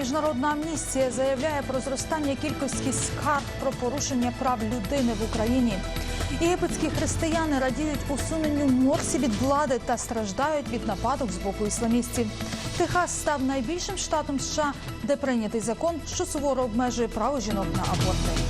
Міжнародна амністія заявляє про зростання кількості скарг про порушення прав людини в Україні. Єгипетські християни радіють усуненню морсі від влади та страждають від нападок з боку ісламістів. Техас став найбільшим штатом США, де прийнятий закон, що суворо обмежує право жінок на аборти.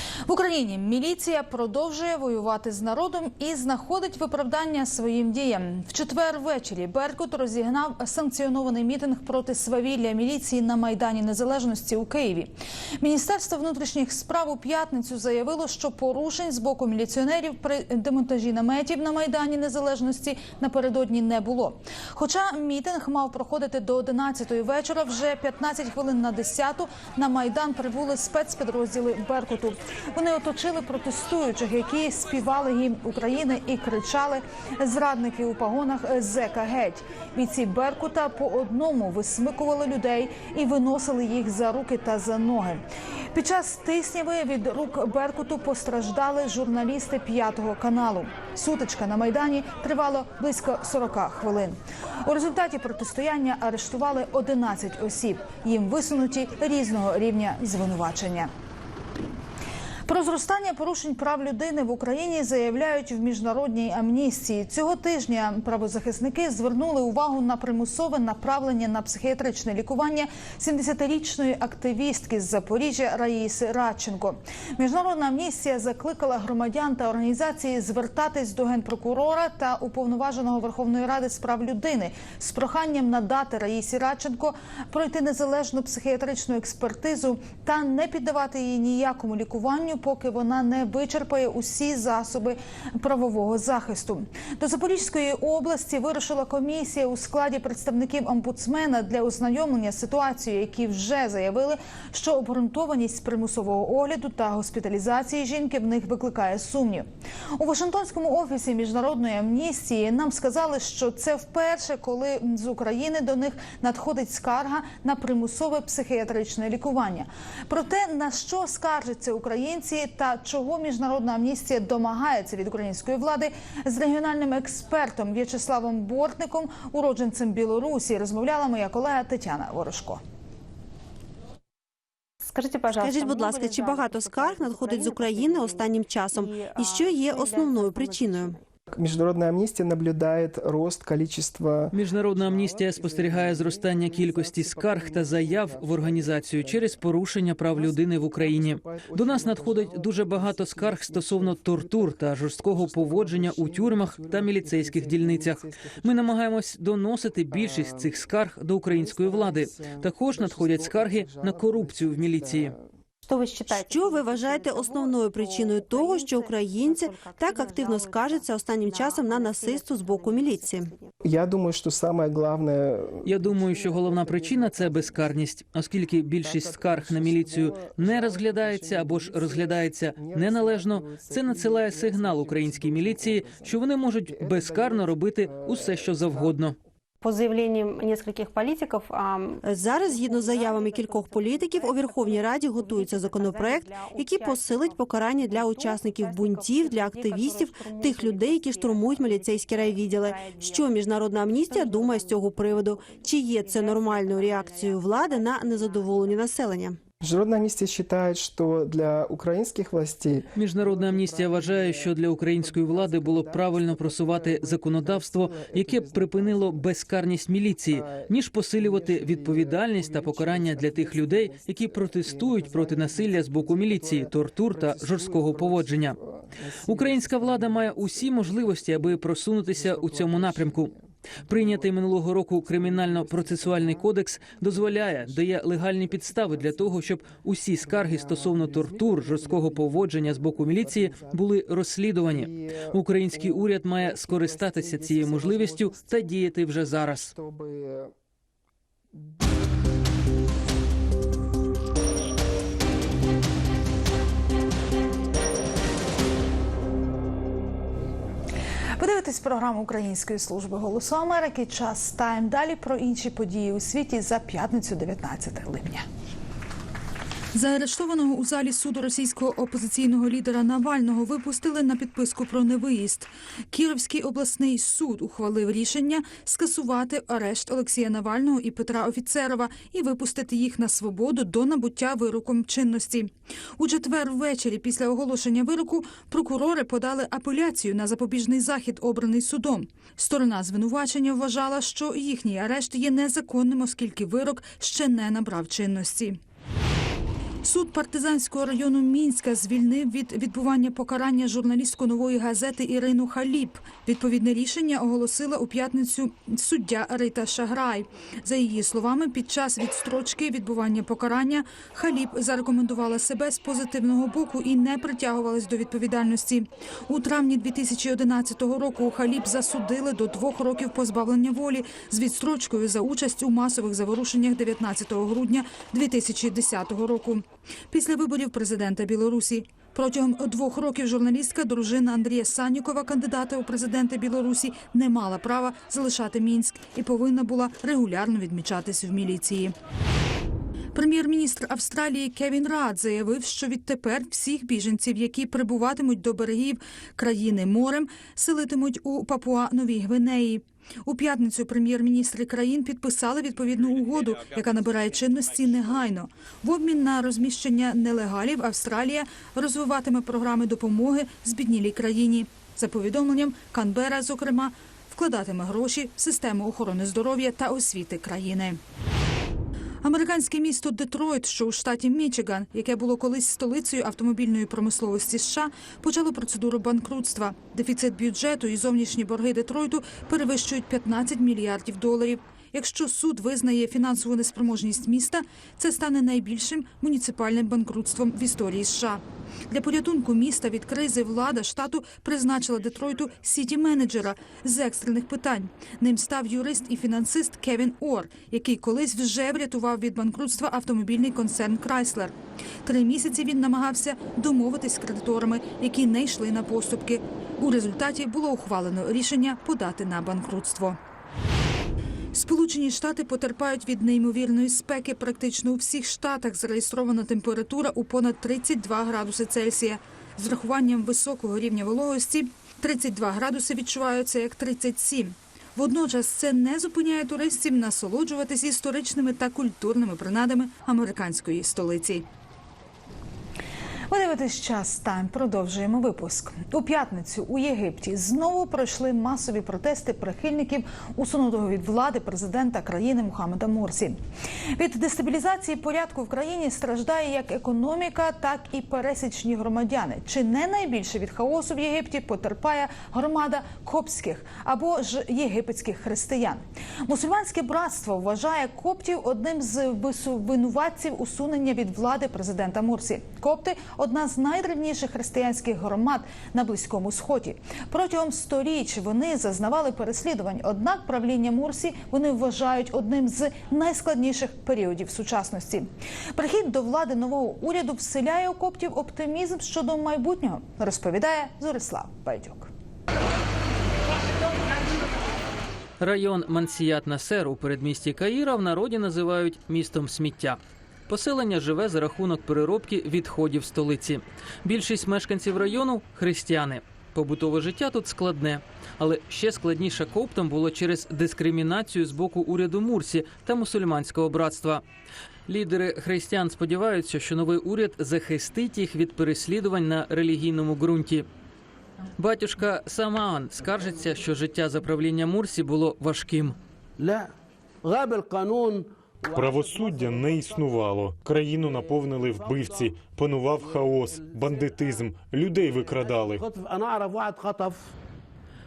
В Україні міліція продовжує воювати з народом і знаходить виправдання своїм діям. В четвер ввечері Беркут розігнав санкціонований мітинг проти свавілля міліції на майдані Незалежності у Києві. Міністерство внутрішніх справ у п'ятницю заявило, що порушень з боку міліціонерів при демонтажі наметів на майдані Незалежності напередодні не було. Хоча мітинг мав проходити до 11-ї вечора, вже 15 хвилин на 10-ту на майдан прибули спецпідрозділи Беркуту. Вони оточили протестуючих, які співали гімн України і кричали зрадники у погонах зека геть. Бійці Беркута по одному висмикували людей і виносили їх за руки та за ноги. Під час тисняви від рук Беркуту постраждали журналісти п'ятого каналу. Сутичка на майдані тривала близько 40 хвилин. У результаті протистояння арештували 11 осіб. Їм висунуті різного рівня звинувачення. Про зростання порушень прав людини в Україні заявляють в міжнародній амністії. Цього тижня правозахисники звернули увагу на примусове направлення на психіатричне лікування 70-річної активістки з Запоріжжя Раїси Радченко. Міжнародна амністія закликала громадян та організації звертатись до генпрокурора та уповноваженого Верховної Ради з прав людини з проханням надати Раїсі Радченко пройти незалежну психіатричну експертизу та не піддавати її ніякому лікуванню поки вона не вичерпає усі засоби правового захисту. До Запорізької області вирушила комісія у складі представників омбудсмена для ознайомлення ситуацією, які вже заявили, що обґрунтованість примусового огляду та госпіталізації жінки в них викликає сумнів. У Вашингтонському офісі міжнародної амністії нам сказали, що це вперше, коли з України до них надходить скарга на примусове психіатричне лікування. Про те, на що скаржаться українці та чого міжнародна амністія домагається від української влади з регіональним експертом В'ячеславом Бортником, уродженцем Білорусі, розмовляла моя колега Тетяна Ворожко. Скажіть, Скажіть, будь ласка, чи багато скарг надходить з України останнім часом, і що є основною причиною? Международная амнистия наблюдает рост количества Міжнародна амністія спостерігає зростання кількості скарг та заяв в організацію через порушення прав людини в Україні. До нас надходить дуже багато скарг стосовно тортур та жорсткого поводження у тюрмах та міліцейських дільницях. Ми намагаємось доносити більшість цих скарг до української влади. Також надходять скарги на корупцію в міліції. Що ви вважаєте? Що ви вважаєте основною причиною того, що українці так активно скаржаться останнім часом на насильство з боку міліції? Я думаю, что самое главное Я думаю, що головна причина це безкарність, оскільки більшість скарг на міліцію не розглядається або ж розглядається неналежно. Це надсилає сигнал українській міліції, що вони можуть безкарно робити усе, що завгодно. По заявленням нескольких політиків, Зараз, згідно з заявами кількох політиків, у Верховній Раді готується законопроект, який посилить покарання для учасників бунтів, для активістів, тих людей, які штурмують міліцейські райвідділи. Що міжнародна амністія думає з цього приводу? Чи є це нормальною реакцією влади на незадоволення населення? Международная амнистия считает, что для украинских властей Міжнародна амністія вважає, що для української влади було б правильно просувати законодавство, яке б припинило безкарність міліції, ніж посилювати відповідальність та покарання для тих людей, які протестують проти насилля з боку міліції, тортур та жорсткого поводження. Українська влада має усі можливості, аби просунутися у цьому напрямку. Прийнятий минулого року кримінально-процесуальний кодекс дозволяє, дає легальні підстави для того, щоб усі скарги стосовно тортур, жорсткого поводження з боку міліції були розслідувані. Український уряд має скористатися цією можливістю та діяти вже зараз. Дивитесь програму Української служби голосу Америки. Час тайм. Далі про інші події у світі за п'ятницю, 19 липня. Заарештованого у залі суду російського опозиційного лідера Навального випустили на підписку про невиїзд. Кіровський обласний суд ухвалив рішення скасувати арешт Олексія Навального і Петра Офіцерова і випустити їх на свободу до набуття вироком чинності. У четвер ввечері після оголошення вироку прокурори подали апеляцію на запобіжний захід, обраний судом. Сторона звинувачення вважала, що їхній арешт є незаконним, оскільки вирок ще не набрав чинності. Суд партизанського району Мінська звільнив від відбування покарання журналістку нової газети Ірину Халіп. Відповідне рішення оголосила у п'ятницю суддя Рита Шаграй. За її словами, під час відстрочки відбування покарання Халіп зарекомендувала себе з позитивного боку і не притягувалась до відповідальності. У травні 2011 року Халіп засудили до двох років позбавлення волі з відстрочкою за участь у масових заворушеннях 19 грудня 2010 року. Після виборів президента Білорусі протягом двох років журналістка дружина Андрія Саннікова, кандидата у президенти Білорусі, не мала права залишати Мінськ і повинна була регулярно відмічатись в міліції. Прем'єр-міністр Австралії Кевін Рад заявив, що відтепер всіх біженців, які прибуватимуть до берегів країни морем, селитимуть у Папуа-Новій Гвинеї. У п'ятницю прем'єр-міністри країн підписали відповідну угоду, яка набирає чинності негайно. В обмін на розміщення нелегалів Австралія розвиватиме програми допомоги збіднілій країні. За повідомленням, Канбера, зокрема, вкладатиме гроші в систему охорони здоров'я та освіти країни. Американське місто Детройт, що у штаті Мічиган, яке було колись столицею автомобільної промисловості США, почало процедуру банкрутства. Дефіцит бюджету і зовнішні борги Детройту перевищують 15 мільярдів доларів. Якщо суд визнає фінансову неспроможність міста, це стане найбільшим муніципальним банкрутством в історії США. Для порятунку міста від кризи влада штату призначила Детройту сіті-менеджера з екстрених питань. Ним став юрист і фінансист Кевін Ор, який колись вже врятував від банкрутства автомобільний концерн Крайслер. Три місяці він намагався домовитись з кредиторами, які не йшли на поступки. У результаті було ухвалено рішення подати на банкрутство. Сполучені Штати потерпають від неймовірної спеки. Практично у всіх штатах зареєстрована температура у понад 32 градуси Цельсія. З врахуванням високого рівня вологості 32 градуси відчуваються як 37. Водночас це не зупиняє туристів насолоджуватись історичними та культурними принадами американської столиці. Ви дивитесь час тайм. Продовжуємо випуск. У п'ятницю у Єгипті знову пройшли масові протести прихильників усунутого від влади президента країни Мухаммеда Морсі. Від дестабілізації порядку в країні страждає як економіка, так і пересічні громадяни. Чи не найбільше від хаосу в Єгипті потерпає громада коптських або ж єгипетських християн? Мусульманське братство вважає коптів одним з вису- винуватців усунення від влади президента Мурсі. Копти одна з найдревніших християнських громад на близькому сході. Протягом сторіч вони зазнавали переслідувань. Однак правління Мурсі вони вважають одним з найскладніших періодів сучасності. Прихід до влади нового уряду вселяє у коптів оптимізм щодо майбутнього, розповідає Зорислав Байдюк. Район Мансіят Насер у передмісті Каїра в народі називають містом сміття. Поселення живе за рахунок переробки відходів столиці. Більшість мешканців району християни. Побутове життя тут складне, але ще складніше коптам було через дискримінацію з боку уряду Мурсі та мусульманського братства. Лідери християн сподіваються, що новий уряд захистить їх від переслідувань на релігійному ґрунті. Батюшка Самаан скаржиться, що життя за правління Мурсі було важким. Правосуддя не існувало. Країну наповнили вбивці, панував хаос, бандитизм, людей викрадали.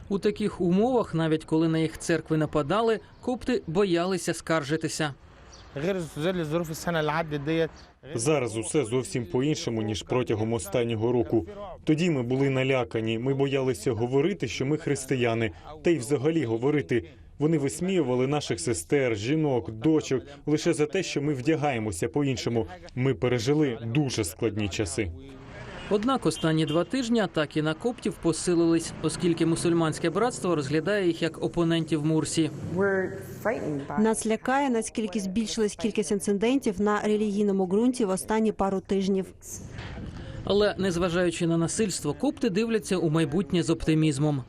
У таких умовах, навіть коли на їх церкви нападали, копти боялися скаржитися. Зараз усе зовсім по іншому ніж протягом останнього року. Тоді ми були налякані. Ми боялися говорити, що ми християни, та й взагалі говорити. Вони висміювали наших сестер, жінок, дочок лише за те, що ми вдягаємося по-іншому. Ми пережили дуже складні часи. Однак останні два тижні атаки на коптів посилились, оскільки мусульманське братство розглядає їх як опонентів Мурсі. Нас лякає, наскільки збільшилась кількість інцидентів на релігійному ґрунті в останні пару тижнів. Але незважаючи на насильство, копти дивляться у майбутнє з оптимізмом.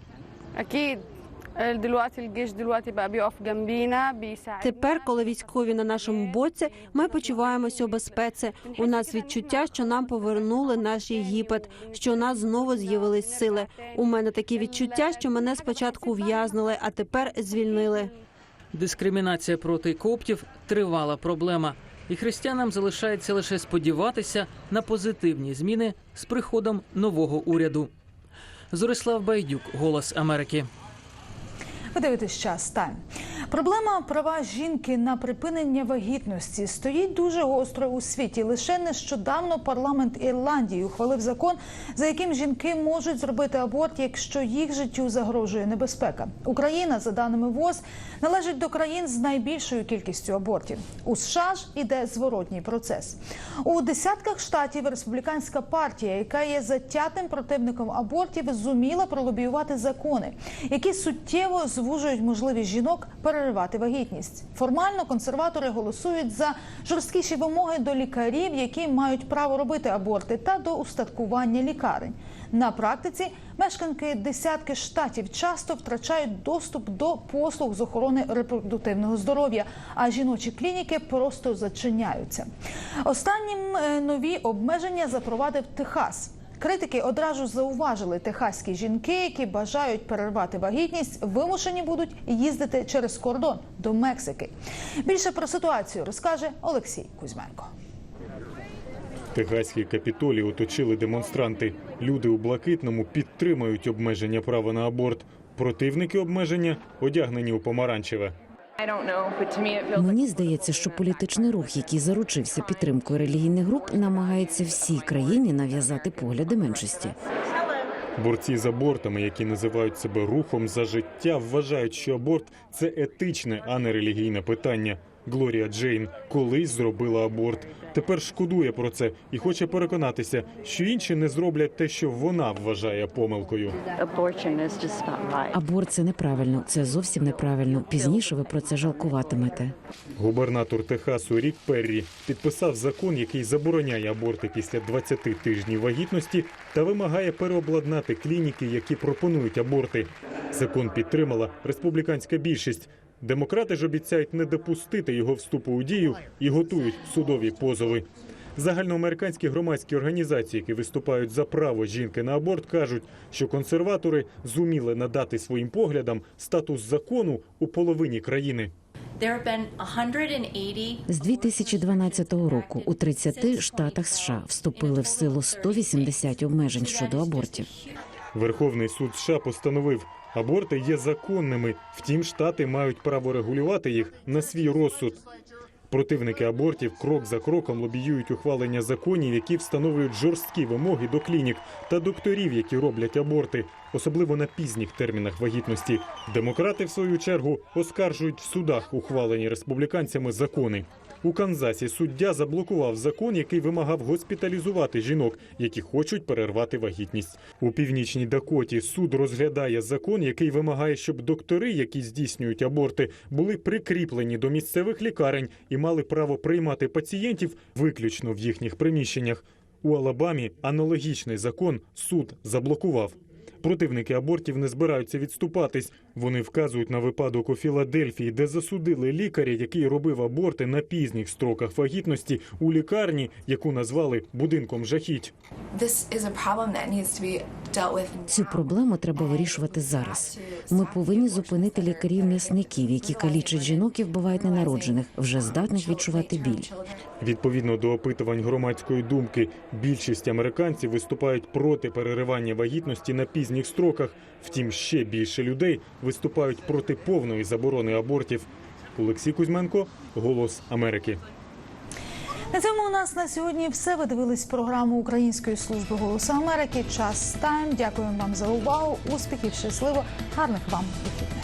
Тепер, коли військові на нашому боці, ми почуваємося у безпеці. У нас відчуття, що нам повернули наш Єгипет, що у нас знову з'явились сили. У мене такі відчуття, що мене спочатку в'язнили, а тепер звільнили. Дискримінація проти коптів тривала проблема, і християнам залишається лише сподіватися на позитивні зміни з приходом нового уряду. Зорислав Байдюк, голос Америки. Ви дивитесь час тайм. Проблема права жінки на припинення вагітності стоїть дуже гостро у світі. Лише нещодавно парламент Ірландії ухвалив закон, за яким жінки можуть зробити аборт, якщо їх життю загрожує небезпека. Україна, за даними ВОЗ, належить до країн з найбільшою кількістю абортів. У США ж іде зворотній процес. У десятках штатів республіканська партія, яка є затятим противником абортів, зуміла пролобіювати закони, які суттєво звужують можливість жінок переривати вагітність. Формально консерватори голосують за жорсткіші вимоги до лікарів, які мають право робити аборти, та до устаткування лікарень. На практиці мешканки десятки штатів часто втрачають доступ до послуг з охорони репродуктивного здоров'я, а жіночі клініки просто зачиняються. Останнім е, нові обмеження запровадив Техас. Критики одразу зауважили, техаські жінки, які бажають перервати вагітність, вимушені будуть їздити через кордон до Мексики. Більше про ситуацію розкаже Олексій Кузьменко. Техаський капітолій оточили демонстранти. Люди у блакитному підтримують обмеження права на аборт. Противники обмеження одягнені у помаранчеве. Мені здається, що політичний рух, який заручився підтримкою релігійних груп, намагається всій країні нав'язати погляди меншості. Борці з абортами, які називають себе рухом за життя, вважають, що аборт це етичне, а не релігійне питання. Глорія Джейн колись зробила аборт. Тепер шкодує про це і хоче переконатися, що інші не зроблять те, що вона вважає помилкою. Аборт це неправильно, це зовсім неправильно. Пізніше ви про це жалкуватимете. Губернатор Техасу Рік Перрі підписав закон, який забороняє аборти після 20 тижнів вагітності та вимагає переобладнати клініки, які пропонують аборти. Закон підтримала республіканська більшість. Демократи ж обіцяють не допустити його вступу у дію і готують судові позови. Загальноамериканські громадські організації, які виступають за право жінки на аборт, кажуть, що консерватори зуміли надати своїм поглядам статус закону у половині країни. З 2012 року у 30 штатах США вступили в силу 180 обмежень щодо абортів. Верховний суд США постановив, аборти є законними, втім, штати мають право регулювати їх на свій розсуд. Противники абортів крок за кроком лобіюють ухвалення законів, які встановлюють жорсткі вимоги до клінік та докторів, які роблять аборти, особливо на пізніх термінах вагітності. Демократи, в свою чергу, оскаржують в судах ухвалені республіканцями закони. У Канзасі суддя заблокував закон, який вимагав госпіталізувати жінок, які хочуть перервати вагітність. У північній Дакоті суд розглядає закон, який вимагає, щоб доктори, які здійснюють аборти, були прикріплені до місцевих лікарень і мали право приймати пацієнтів виключно в їхніх приміщеннях. У Алабамі аналогічний закон суд заблокував. Противники абортів не збираються відступатись. Вони вказують на випадок у Філадельфії, де засудили лікаря, який робив аборти на пізніх строках вагітності у лікарні, яку назвали будинком жахіть. Цю проблему треба вирішувати зараз. Ми повинні зупинити лікарів-м'ясників, які калічать жінок і вбивають ненароджених, вже здатних відчувати біль. Відповідно до опитувань громадської думки, більшість американців виступають проти переривання вагітності на пізніх строках. Втім, ще більше людей виступають проти повної заборони абортів. Олексій Кузьменко, Голос Америки. На цьому у нас на сьогодні все. Ви дивились програму Української служби голосу Америки. Час тайм. Дякуємо вам за увагу. Успіхів, щасливо, гарних вам вихідних.